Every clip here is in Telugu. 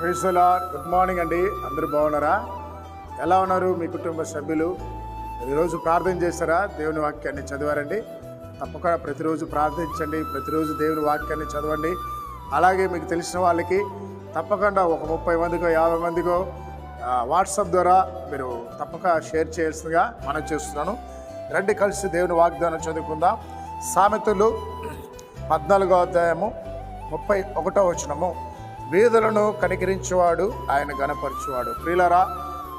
ప్రైజ్లార్ గుడ్ మార్నింగ్ అండి. అందరూ బాగున్నారా? ఎలా ఉన్నారు మీ కుటుంబ సభ్యులు? ఈరోజు ప్రార్థన చేస్తారా? దేవుని వాక్యాన్ని చదివారండి. తప్పకుండా ప్రతిరోజు ప్రార్థించండి. ప్రతిరోజు దేవుని వాక్యాన్ని చదవండి. అలాగే మీకు తెలిసిన వాళ్ళకి తప్పకుండా ఒక ముప్పై మందికో యాభై మందికో వాట్సాప్ ద్వారా మీరు తప్పక షేర్ చేయాల్సిందిగా మనం చేస్తున్నాను. రండి కలిసి దేవుని వాగ్దానం చదువుకుందాం. సామెతలు పద్నాలుగో అధ్యాయము ముప్పై ఒకటో వచనము. వీధులను కనికరించేవాడు ఆయన గణపరచువాడు ప్రియులరా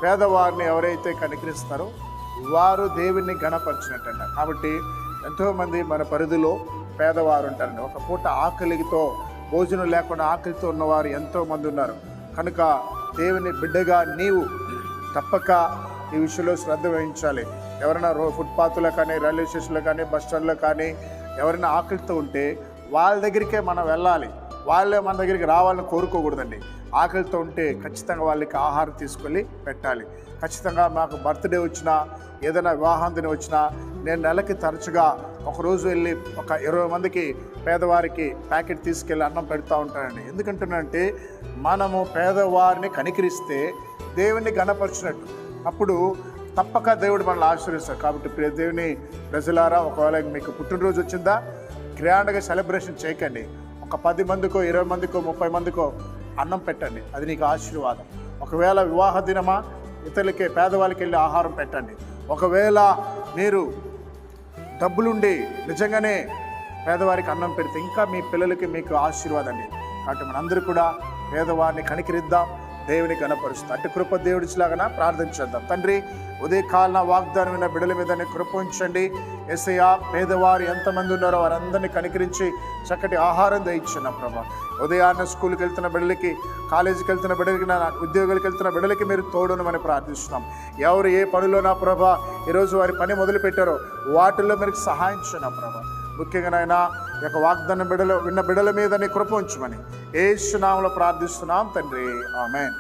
పేదవారిని ఎవరైతే కనికరిస్తారో వారు దేవుణ్ణి గణపరిచినట్టంట కాబట్టి ఎంతోమంది మన పరిధిలో పేదవారు ఉంటారండి ఒక పూట ఆకలితో భోజనం లేకుండా ఆకలితో ఉన్నవారు ఎంతోమంది ఉన్నారు. కనుక దేవుని బిడ్డగా నీవు తప్పక ఈ విషయంలో శ్రద్ధ వహించాలి. ఎవరైనా రో ఫుట్పాత్లో కానీ రైల్వే స్టేషన్లో కానీ బస్ స్టాండ్లో కానీ ఎవరైనా ఆకలితో ఉంటే వాళ్ళ దగ్గరికే మనం వెళ్ళాలి. వాళ్ళే మన దగ్గరికి రావాలని కోరుకోకూడదండి. ఆకలితో ఉంటే ఖచ్చితంగా వాళ్ళకి ఆహారం తీసుకెళ్ళి పెట్టాలి. ఖచ్చితంగా మాకు బర్త్డే వచ్చినా ఏదైనా వివాహం వచ్చినా నేను నెలకి తరచుగా ఒకరోజు వెళ్ళి ఒక ఇరవై మందికి పేదవారికి ప్యాకెట్ తీసుకెళ్ళి అన్నం పెడతా ఉంటానండి. ఎందుకంటున్నానంటే మనము పేదవారిని కనికరిస్తే దేవుణ్ణి గణపరిచినట్టు. అప్పుడు తప్పక దేవుడు మనల్ని ఆశీర్వదిస్తాడు. కాబట్టి ప్రియ దేవుని ప్రజలారా ఒకవేళ మీకు పుట్టినరోజు వచ్చిందా గ్రాండ్గా సెలబ్రేషన్ చేయకండి. ఒక పది మందికో ఇరవై మందికో ముప్పై మందికో అన్నం పెట్టండి. అది నీకు ఆశీర్వాదం. ఒకవేళ వివాహ దినమా ఇతరులకే పేదవాళ్ళకి వెళ్ళి ఆహారం పెట్టండి. ఒకవేళ మీరు డబ్బులుండి నిజంగానే పేదవారికి అన్నం పెడితే ఇంకా మీ పిల్లలకి మీకు ఆశీర్వాదం అండి. కాబట్టి మనందరూ కూడా పేదవారిని కనికరిద్దాం. దేవుని కనపరుస్తాం అటు కృప దేవుడిలాగా ప్రార్థన చేద్దాం. తండ్రి ఉదయకాలన వాగ్దానం విన్న బిడల మీదని కృప ఉంచండి. ఎస్ఐయా పేదవారు ఎంతమంది ఉన్నారో వారందరినీ కనికరించి చక్కటి ఆహారం దయించిన ప్రభా. ఉదయాన్న స్కూల్కి వెళ్తున్న బిడ్డలకి కాలేజీకి వెళ్తున్న బిడ్డలకి నా ఉద్యోగాలకు వెళ్తున్న బిడ్డలకి మీరు తోడునమని ప్రార్థిస్తున్నాం. ఎవరు ఏ పనిలో నా ప్రభా ఈరోజు వారి పని మొదలుపెట్టారో వాటిల్లో మీరు సహాయించిన ప్రభా. ముఖ్యంగా నాయన యొక్క వాగ్దాన బిడలు విన్న బిడల మీద నీ కృప ఉంచమని. ఏ నామంలో ప్రార్థిస్తున్నాం తండ్రి. ఆమెన్.